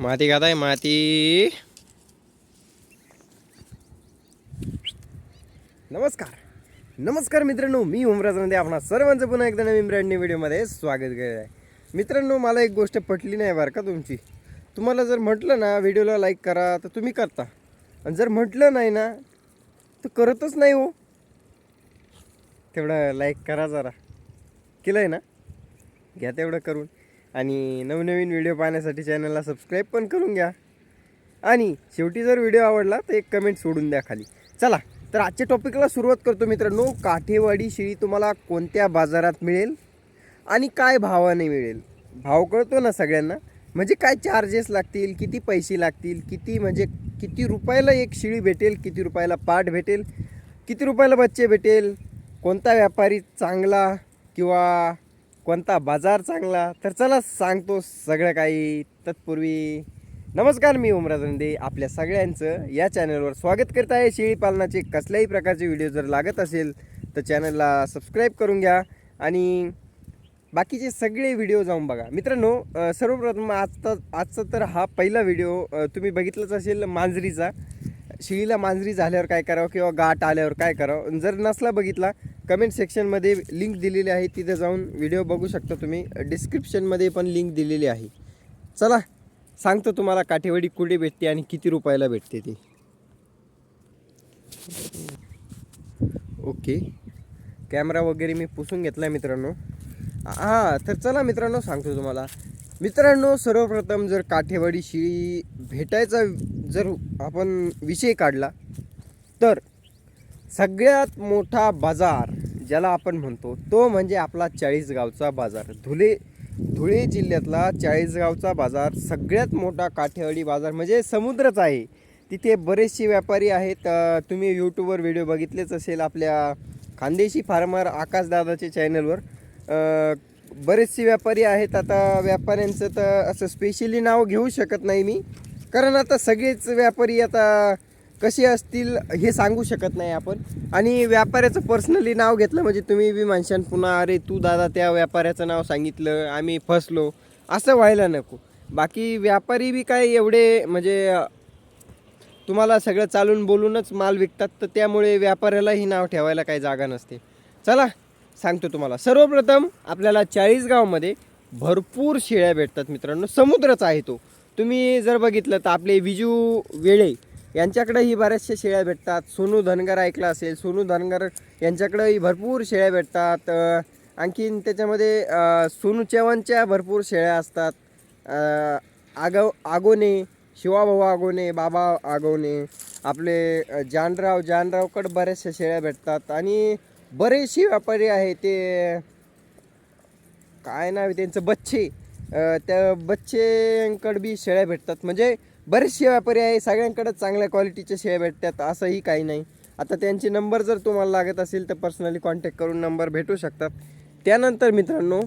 माती खाताय माती नमस्कार. नमस्कार मित्रांनो मी ओमराज नंदे आपणा सर्वांचं पुन्हा एकदा नवीन ब्रँडनी व्हिडिओमध्ये स्वागत केलं आहे मित्रांनो मला एक गोष्ट पटली नाही बरं का तुमची? तुम्हाला जर म्हटलं ना व्हिडिओला लाईक करा तर तुम्ही करता. आणि जर म्हटलं नाही ना तर करतच नाही हो. तेवढं लाईक करा जरा. केलं आहे ना? घ्या तेवढं करून. आणि नवनवीन व्हिडिओ पाहण्यासाठी चॅनलला सबस्क्राईब पण करून घ्या. आणि शेवटी जर व्हिडिओ आवडला तर एक कमेंट सोडून द्या खाली. चला तर आजच्या टॉपिकला सुरुवात करतो मित्रांनो. काठेवाडी शेळी तुम्हाला कोणत्या बाजारात मिळेल आणि काय भावाने मिळेल? भाव कळतो ना सगळ्यांना? म्हणजे काय चार्जेस लागतील किती पैसे लागतील किती म्हणजे किती रुपयाला एक शिळी भेटेल किती रुपयाला पाट भेटेल किती रुपयाला बच्चे भेटेल कोणता व्यापारी चांगला किंवा कोणता बाजार चांगला तर चला सांगतो सगळं काही तत्पूर्वी. नमस्कार मी ओमराज रंदे आपल्या सगळ्यांचं या चॅनलवर स्वागत करत आहे. शेळी पालनाचे कसल्याही प्रकारचे व्हिडिओ जर लागत असेल तर चॅनलला सबस्क्राईब करून घ्या. आणि बाकीचे सगळे व्हिडिओ जाऊन बघा. मित्रांनो सर्वप्रथम आजचा आजचा तर हा पहिला व्हिडिओ तुम्ही बघितलाच असेल मांजरीचा. शेळीला मांजरी झाल्यावर काय करावं किंवा गाठ आल्यावर काय करावं? जर नसला बघितला कमेंट सेक्शनमध्ये लिंक दिलेली आहे तिथे जाऊन व्हिडिओ बघू शकता तुम्ही. डिस्क्रिप्शनमध्ये पण लिंक दिलेली आहे. चला सांगतो तुम्हाला काठेवाडी कुठे भेटते आणि किती रुपयाला भेटते ती. ओके कॅमेरा वगैरे मी पुसून घेतला आहे मित्रांनो. हां तर चला मित्रांनो सांगतो तुम्हाला. मित्रांनो सर्वप्रथम जर काठेवाडी शिळी भेटायचा जर आपण विषय काढला तर सगळ्यात मोठा बाजार ज्याला आपण म्हणतो तो म्हणजे आपला चाळीसगावचा बाजार. धुळे धुळे जिल्ह्यातला चाळीसगावचा बाजार सगळ्यात मोठा काठेवाडी बाजार म्हणजे समुद्रच आहे. तिथे बरेचसे व्यापारी आहेत. तुम्ही यूट्यूबवर व्हिडिओ बघितलेच असेल आपल्या खानदेशी फार्मर आकाशदादाच्या चॅनलवर बरेचसे व्यापारी आहेत. आता व्यापाऱ्यांचं तर असं स्पेशली नाव घेऊ शकत नाही मी. कारण आता सगळेच व्यापारी आता कसे असतील हे सांगू शकत नाही आपण. आणि व्यापाऱ्याचं पर्सनली नाव घेतलं म्हणजे तुम्ही बी माणसांन पुन्हा अरे तू दादा त्या व्यापाऱ्याचं नाव सांगितलं आम्ही फसलो. असं व्हायला नको. बाकी व्यापारी बी काय एवढे म्हणजे तुम्हाला सगळं चालून बोलूनच माल विकतात तर त्यामुळे व्यापाऱ्यालाही नाव ठेवायला काही जागा नसते. चला सांगतो तुम्हाला. सर्वप्रथम आपल्याला चाळीसगावमध्ये भरपूर शेळ्या भेटतात मित्रांनो. समुद्रच आहे तो. तुम्ही जर बघितलं तर आपले विजू वेळे यांच्याकडेही बऱ्याचशा शेळ्या भेटतात. सोनू धनगर ऐकला असेल. सोनू धनगर यांच्याकडेही भरपूर शेळ्या भेटतात. आणखीन त्याच्यामध्ये सोनू चव्हाणच्या भरपूर शेळ्या असतात. आगव आगोने शिवाभाऊ आगोने बाबा आगोने आपले जानराव जानरावकडं बऱ्याचशा शेळ्या भेटतात. आणि बरेचसे व्यापारी आहे ते काय नाव त्यांचं बच्चे. त्या बच्चेकडं बी शेळ्या भेटतात. म्हणजे बरेचसे व्यापारी आहे सगळ्यांकडे चांगल्या क्वालिटीच्या शेळ्या भेटतात असंही काही नाही. आता त्यांचे नंबर जर तुम्हाला लागत असेल तर पर्सनली कॉन्टॅक्ट करून नंबर भेटू शकतात. त्यानंतर मित्रांनो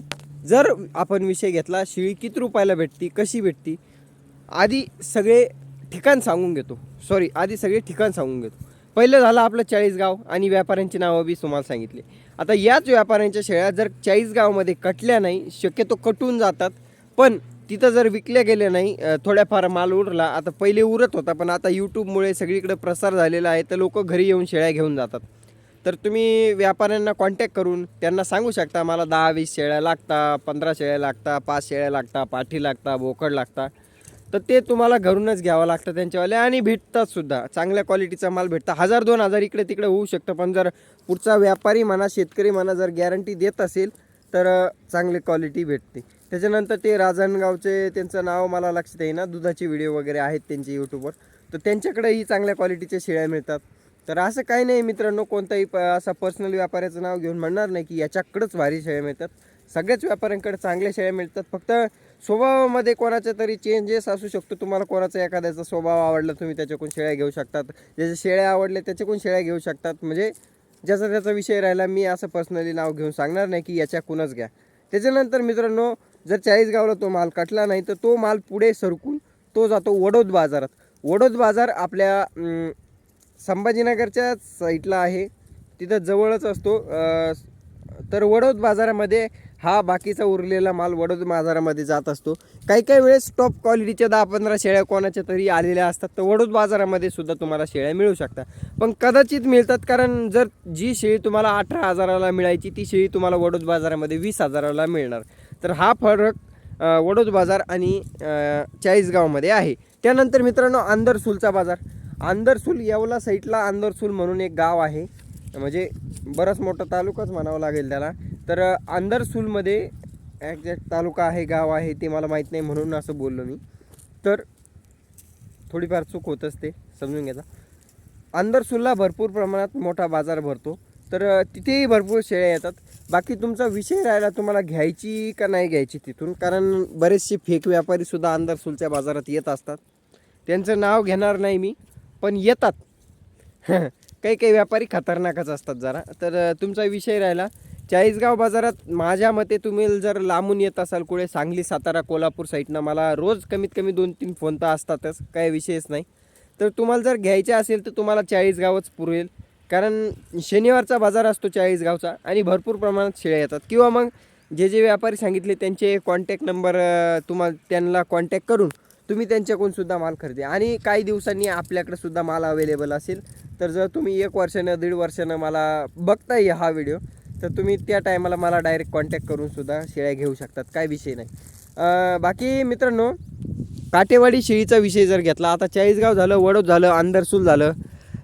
जर आपण विषय घेतला शेळी किती रुपयाला भेटती कशी भेटती? आधी सगळे ठिकाण सांगून घेतो. सॉरी आधी सगळे ठिकाण सांगून घेतो. पहिलं झालं आपलं चाळीसगाव आणि व्यापाऱ्यांची नावं बी तुम्हाला सांगितले. आता याच व्यापाऱ्यांच्या शेळ्या जर चाळीसगावमध्ये कटल्या नाही शक्यतो कटून जातात. पण तिथं जर विकल्या गेल्या नाही थोड्याफार माल उरला आता पहिले उरत होता पण आता यूट्यूबमुळे सगळीकडे प्रसार झालेला आहे तर लोक घरी येऊन शेळ्या घेऊन जातात. तर तुम्ही व्यापाऱ्यांना कॉन्टॅक्ट करून त्यांना सांगू शकता मला दहा वीस शेळ्या लागता पंधरा शेळ्या लागता पाच शेळ्या लागता पाठी लागता बोकड लागता. तर ते तुम्हाला घरूनच घ्यावं लागतं त्यांच्यावाले आणि भेटतात सुद्धा. चांगल्या क्वालिटीचा माल भेटता. हजार दोन हजार इकडे तिकडे होऊ शकतं पण जर पुढचा व्यापारी म्हणा शेतकरी म्हणा जर गॅरंटी देत असेल तर चांगली क्वालिटी भेटते. त्याच्यानंतर ते राजणगावचे त्यांचं नाव मला लक्षात येईना. दुधाचे व्हिडिओ वगैरे आहेत त्यांचे यूट्यूबवर तर त्यांच्याकडेही चांगल्या क्वालिटीच्या शेळ्या मिळतात. तर असं काही नाही मित्रांनो कोणताही प असा पर्सनल व्यापाऱ्याचं नाव घेऊन म्हणणार नाही की याच्याकडंच भारी शेळ्या मिळतात. सगळ्याच व्यापाऱ्यांकडे चांगल्या शेळ्या मिळतात. फक्त स्वभावामध्ये कोणाचा तरी चेंजेस असू शकतो. तुम्हाला कोणाचा एखाद्याचा स्वभाव आवडला तुम्ही त्याच्याकडून शेळ्या घेऊ शकतात. ज्याच्या शेळ्या आवडल्या त्याच्याकडून शेळ्या घेऊ शकतात. म्हणजे ज्याचा त्याचा विषय राहिला मी असं पर्सनली नाव घेऊन सांगणार नाही की याच्याकूनच घ्या. त्याच्यानंतर मित्रांनो जर चाळीसगावला तो माल कटला नाही तर तो माल पुढे सरकून तो जातो वडोद बाजारात. वडोद बाजार आपल्या संभाजीनगरच्या साईडला आहे. तिथं जवळच असतो. तर वडोद बाजारामध्ये हा बाकीचा उरलेला माल वडोद बाजारामध्ये जात असतो. काही काही वेळेस टॉप क्वालिटीच्या दहा पंधरा शेळ्या कोणाच्या तरी आलेल्या असतात तर वडोद बाजारामध्ये सुद्धा तुम्हाला शेळ्या मिळू शकतात. पण कदाचित मिळतात कारण जर जी शेळी तुम्हाला अठरा हजाराला मिळायची ती शेळी तुम्हाला वडोद बाजारामध्ये वीस हजाराला मिळणार. तर हा फरक वडोद बाजार आणि चाळीसगावमध्ये आहे. त्यानंतर मित्रांनो आंदरसूलचा बाजार. आंदरसूल येवला साईडला आंदरसूल म्हणून एक गाव आहे. म्हणजे बराच मोठा तालुकाच म्हणावा लागेल त्याला. तर आंदरसूलमध्ये ॲक्झॅक्ट तालुका आहे गाव आहे ते मला माहीत नाही म्हणून असं बोललो मी. तर थोडीफार चूक होत असते समजून घ्यायचा आंदरसूलला भरपूर प्रमाणात मोठा बाजार भरतो. तर तिथेही भरपूर शेळ्या येतात. बाकी तुमचा विषय राहिला तुम्हाला घ्यायची का नाही घ्यायची तिथून? कारण बरेचसे फेक व्यापारीसुद्धा आंदरसूलच्या बाजारात येत असतात. त्यांचं नाव घेणार नाही मी पण येतात. काही काही व्यापारी खतरनाकच असतात जरा. तर तुमचा विषय राहिला. चाळीसगाव बाजारात माझ्या मते तुम्ही जर लांबून येत असाल कुठे सांगली सातारा कोल्हापूर साईडनं मला रोज कमीत कमी दोन तीन फोन तर असतातच काही विषयच नाही. तर तुम्हाला जर घ्यायचे असेल तर तुम्हाला चाळीसगावच पुरेल. कारण शनिवारचा बाजार असतो चाळीसगावचा आणि भरपूर प्रमाणात शेळ्या येतात. किंवा मग जे जे व्यापारी सांगितले त्यांचे कॉन्टॅक्ट नंबर तुम्हाला त्यांना कॉन्टॅक्ट करून तुम्ही त्यांच्याकडून सुद्धा माल खरेदी. आणि काही दिवसांनी आपल्याकडे सुद्धा माल अवेलेबल असेल. तर जर तुम्ही एक वर्षानं दीड वर्षानं मला बघताय हा व्हिडिओ तर तुम्ही त्या टायमाला मला डायरेक्ट कॉन्टॅक्ट करून सुद्धा शेळ्या घेऊ शकतात. काय विषय नाही. बाकी मित्रांनो काटेवाडी शेळीचा विषय जर घेतला आता चाळीसगाव झालं वडोद झालं आंदरसूल झालं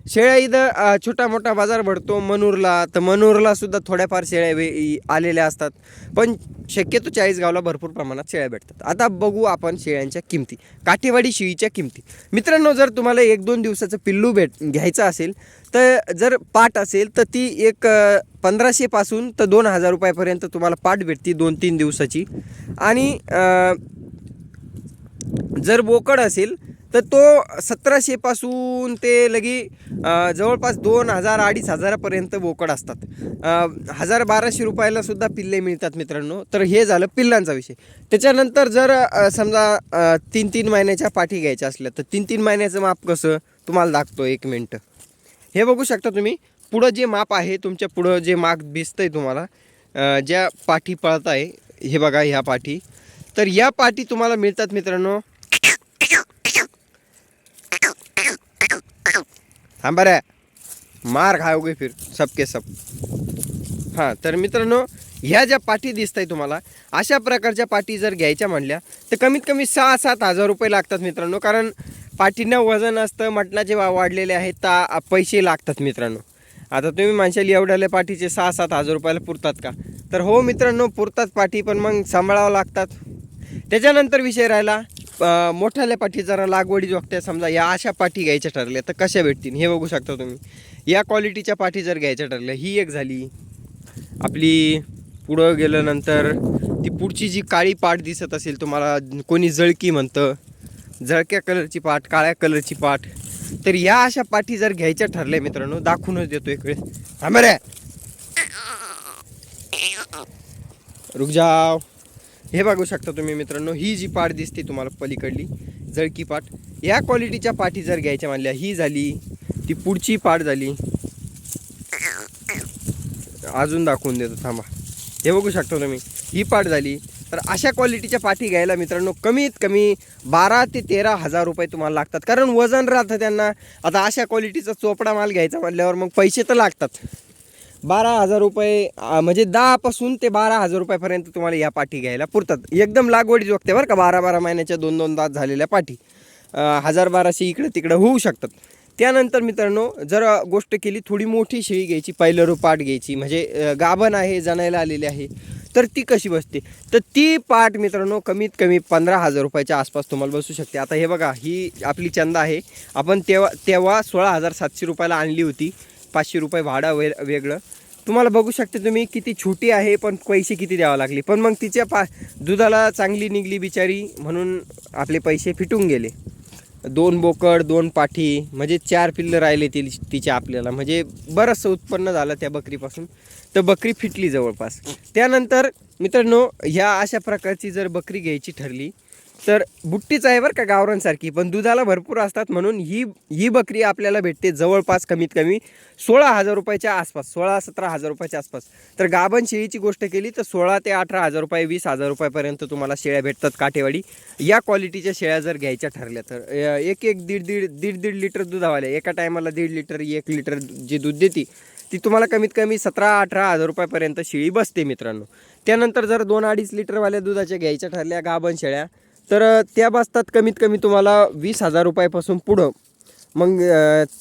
शेळ्या इथं छोटा मोठा बाजार भरतो मनूरला. तर मनूरला सुद्धा थोड्याफार शेळ्या वे आलेल्या असतात. पण शक्यतो चाळीसगावला भरपूर प्रमाणात शेळ्या भेटतात. आता बघू आपण शेळ्यांच्या किमती. काठेवाडी शेळीच्या किमती. मित्रांनो जर तुम्हाला एक दोन दिवसाचं पिल्लू भेट घ्यायचं असेल तर जर पाट असेल तर ती एक पंधराशेपासून तर दोन हजार रुपयापर्यंत तुम्हाला पाट भेटते दोन तीन दिवसाची. आणि जर बोकड असेल तर तो सतराशेपासून ते लगी जवळपास दोन हजार अडीच हजारापर्यंत बोकड असतात. हजार बाराशे रुपयाला सुद्धा पिल्ले मिळतात मित्रांनो. तर हे झालं पिल्लांचा विषय. त्याच्यानंतर जर समजा तीन तीन महिन्याच्या पाठी घ्यायच्या असल्या तर तीन तीन महिन्याचं माप कसं? तुम्हाला दाखतो एक मिनटं. हे बघू शकता तुम्ही. पुढं जे माप आहे तुमच्या पुढं जे माप आहे तुम्हाला ज्या पाठी पळत आहे हे बघा ह्या पाठी. तर या पाठी तुम्हाला मिळतात मित्रांनो थांबा रे मार खाओगे फिर सबके सब. हां तर मित्रांनो ह्या ज्या पाठी दिसत आहे तुम्हाला अशा प्रकारच्या पाठी जर घ्यायच्या म्हणल्या तर कमीत कमी सहा सात हजार रुपये लागतात मित्रांनो कारण पाठींना वजन असतं मटणाचे वा वाढलेले आहेत तर पैसे लागतात मित्रांनो. आता तुम्ही म्हणशाल एवढ्याल्या पाठीचे सहा सात हजार रुपयाला पुरतात का? तर हो मित्रांनो पुरतात पाठी पण मग सांभाळावं लागतात. त्याच्यानंतर विषय राहिला मोठ्याल्या पाठी जरा लागवडी जोगत्या समजा या अशा पाठी घ्यायच्या ठरल्या तर कशा भेटतील? हे बघू शकता तुम्ही. या क्वालिटीच्या पाठी जर घ्यायच्या ठरल्या ही एक झाली. आपली पुढं गेल्यानंतर ती पुढची जी काळी पाठ दिसत असेल तुम्हाला कोणी जळकी म्हणतं जळक्या कलरची पाठ काळ्या कलरची पाठ तर या अशा पाठी जर घ्यायच्या ठरल्या मित्रांनो दाखवूनच देतो एक वेळेस थांबा रे. रुक जाव. हे बघू शकता तुम्ही मित्रांनो ही जी पाठ दिसते तुम्हाला पलीकडली जळकी पाट या क्वालिटीच्या पाठी जर घ्यायच्या म्हणल्या ही झाली ती पुढची पाठ झाली. अजून दाखवून देतो थांबा. हे बघू शकता तुम्ही ही पाठ झाली. तर अशा क्वालिटीच्या पाठी घ्यायला मित्रांनो कमीत कमी बारा ते तेरा हजार रुपये तुम्हाला लागतात. कारण वजन राहतं त्यांना. आता अशा क्वालिटीचा चोपडा माल घ्यायचा म्हटल्यावर मग पैसे तर लागतात. बारा हजार रुपये अं, म्हणजे दहापासून ते बारा हजार रुपयापर्यंत तुम्हाला या पाठी घ्यायला पुरतात. एकदम लागवडीच जोगते बरं का बारा बारा महिन्याच्या दोन दोन दात झालेल्या पाठी. अं, हजार बाराशे इकडं तिकडं होऊ शकतात. त्यानंतर मित्रांनो जर गोष्ट केली थोडी मोठी शेळी घ्यायची पहिलं पाट घ्यायची म्हणजे अं, गाभण आहे जणायला आलेली आहे तर ती कशी बसते? तर ती पाट मित्रांनो कमीत कमी पंधरा हजार रुपयाच्या आसपास तुम्हाला बसू शकते. आता हे बघा ही आपली चंदा आहे. आपण तेव्हा तेव्हा सोळा हजार सातशे रुपयाला आणली होती. पाचशे रुपये भाडं वे वेगळं. तुम्हाला बघू शकते तुम्ही किती छोटी आहे पण पैसे किती द्यावं लागले. पण मग तिच्या पा दुधाला चांगली निघली बिचारी म्हणून आपले पैसे फिटून गेले. दोन बोकड दोन पाठी म्हणजे चार पिल्लं राहिले ती तिच्या आपल्याला. म्हणजे बरंचसं उत्पन्न झालं त्या बकरीपासून. तर बकरी फिटली जवळपास. त्यानंतर मित्रांनो ह्या अशा प्रकारची जर बकरी घ्यायची ठरली तर बुट्टीच आहे बरं का गावरांसारखी पण दुधाला भरपूर असतात म्हणून ही ही बकरी आपल्याला भेटते जवळपास कमीत कमी सोळा हजार रुपयाच्या आसपास सोळा सतरा हजार रुपयाच्या आसपास. तर गाभण शेळीची गोष्ट केली तर सोळा ते अठरा हजार रुपये वीस हजार रुपयापर्यंत तुम्हाला शेळ्या भेटतात काठेवाडी. या क्वालिटीच्या शेळ्या जर घ्यायच्या ठरल्या तर एक एक दीड दीड दीड दीड लिटर दुधावाल्या एका टायमाला दीड लिटर एक लिटर जे दूध देते ती तुम्हाला कमीत कमी सतरा अठरा हजार रुपयापर्यंत शेळी बसते मित्रांनो. त्यानंतर जर दोन अडीच लिटरवाल्या दुधाच्या घ्यायच्या ठरल्या गाभण शेळ्या तर त्या बसतात कमीत कमी तुम्हाला वीस हजार रुपयापासून पुढं. मग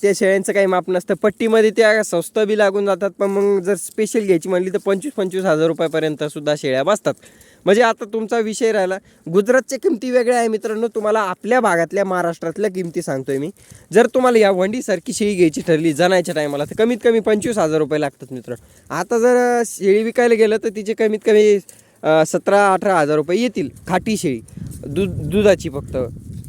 त्या शेळ्यांचं काही माप नसतं. पट्टीमध्ये त्या स्वस्त बी लागून जातात पण मग जर स्पेशल घ्यायची म्हणली तर पंचवीस पंचवीस हजार रुपयापर्यंत सुद्धा शेळ्या बसतात. म्हणजे आता तुमचा विषय राहिला. गुजरातच्या किमती वेगळ्या आहे मित्रांनो. तुम्हाला आपल्या भागातल्या महाराष्ट्रातल्या किमती सांगतोय मी. जर तुम्हाला या वंडीसारखी शेळी घ्यायची ठरली जनायच्या टायमाला तर कमीत कमी पंचवीस हजार रुपये लागतात मित्र. आता जर शेळी विकायला गेलं तर तिचे कमीत कमी सतरा अठरा हजार रुपये येतील खाटी शेळी दूध दुधाची फक्त.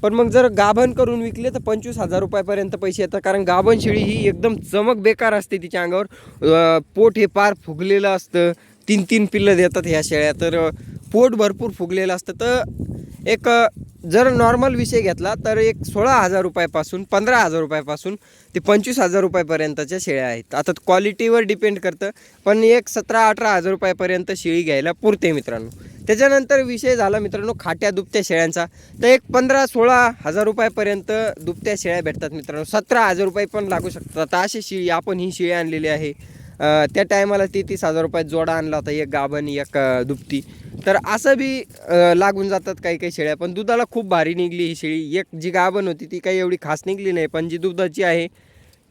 पण मग जर गाभण करून विकले तर पंचवीस हजार रुपयापर्यंत पैसे येतात. कारण गाभण शेळी ही एकदम चमक बेकार असते तिच्या अंगावर. पोट हे पार फुगलेलं असतं. तीन तीन पिल्लं देतात ह्या शेळ्या. तर पोट भरपूर फुगलेलं असतं. तर एक जर नॉर्मल विषय घेतला तर एक सोळा हजार रुपयापासून पंधरा हजार रुपयापासून ते पंचवीस हजार रुपयापर्यंतच्या शेळ्या आहेत. आता क्वालिटीवर डिपेंड करतं पण एक सतरा अठरा हजार रुपयापर्यंत शेळी घ्यायला पुरते मित्रांनो. त्याच्यानंतर विषय झाला मित्रांनो खाट्या दुभत्या शेळ्यांचा. तर एक पंधरा सोळा हजार रुपयापर्यंत दुपत्या शेळ्या भेटतात मित्रांनो. सतरा हजार रुपये पण लागू शकतात. आता अशी शेळी आपण ही शेळी आणलेली आहे. त्या टायमाला ती तीस हजार रुपयात जोडा आणला होता एक गाभण एक अं, दुभती तर असं बी लागून जातात काही काही शेळ्या पण दुधाला खूप भारी निघली ही शेळी. एक जी गाभण होती ती काही एवढी खास निघली नाही पण जी दुधाची आहे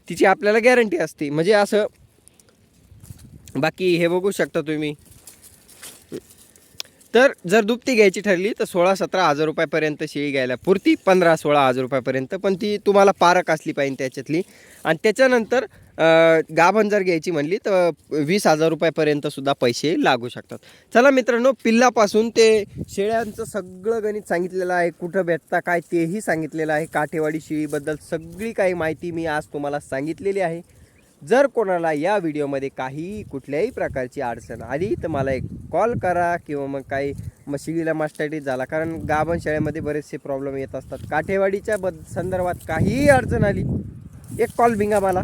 तिची आपल्याला गॅरंटी असते. म्हणजे असं बाकी हे बघू शकता तुम्ही तर जर दुपती घ्यायची ठरली तर सोळा सतरा हजार रुपयापर्यंत शेळी घ्यायला पुरती पंधरा सोळा हजार रुपयापर्यंत. पण ती तुम्हाला पारक असली पाहिजे त्याच्यातली. आणि त्याच्यानंतर गाभण जर घ्यायची म्हणली तर वीस हजार रुपयापर्यंतसुद्धा पैसे लागू शकतात. चला मित्रांनो पिल्लापासून ते शेळ्यांचं सगळं गणित सांगितलेलं आहे कुठं भेटता काय तेही सांगितलेलं आहे. काठेवाडी शेळीबद्दल सगळी काही माहिती मी आज तुम्हाला सांगितलेली आहे. जर कोणाला या व्हिडिओमध्ये काही कुठल्याही प्रकारची अडचण आली तर मला एक कॉल करा किंवा मग काही मशिदीला मास्टर्टीज झाला. कारण गाभण शाळेमध्ये बरेचसे प्रॉब्लेम येत असतात. काठेवाडीच्या बद संदर्भात काहीही अडचण आली एक कॉल भिंगा मला.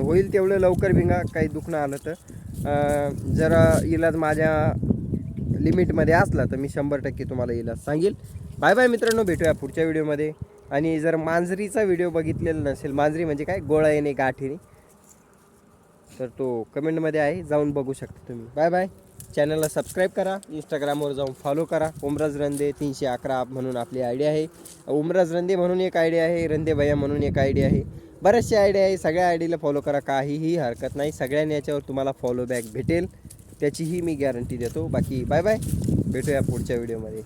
होईल तेवढं लवकर भिंगा काही दुखणं आलं तर. जर इलाज माझ्या लिमिटमध्ये असला तर मी शंभर टक्के तुम्हाला इलाज सांगेल. बाय बाय मित्रांनो भेटूया पुढच्या व्हिडिओमध्ये. आणि जर मांजरीचा व्हिडिओ बघितलेला नसेल मांजरी म्हणजे काय? गोळा येणे गाठीने. तर तो कमेंटमध्ये आहे जाऊन बघू शकता तुम्ही. Bye bye. चॅनलला सबस्क्राईब करा. इंस्टाग्रामवर जाऊन फॉलो करा. उमराज रंदे तीनशे अकरा म्हणून आपली आयडी आहे. उमराज रंदे म्हणून एक आयडी आहे रंदे भैया म्हणून एक आयडी आहे. बऱ्याचशा आयडी आहे. सगळ्या आय डीला फॉलो करा. काहीही हरकत नाही. सगळ्यांनी याच्यावर तुम्हाला फॉलो बॅक भेटेल. त्याचीही मी गॅरंटी देतो. बाकी बाय बाय. भेटूया पुढच्या व्हिडिओमध्ये.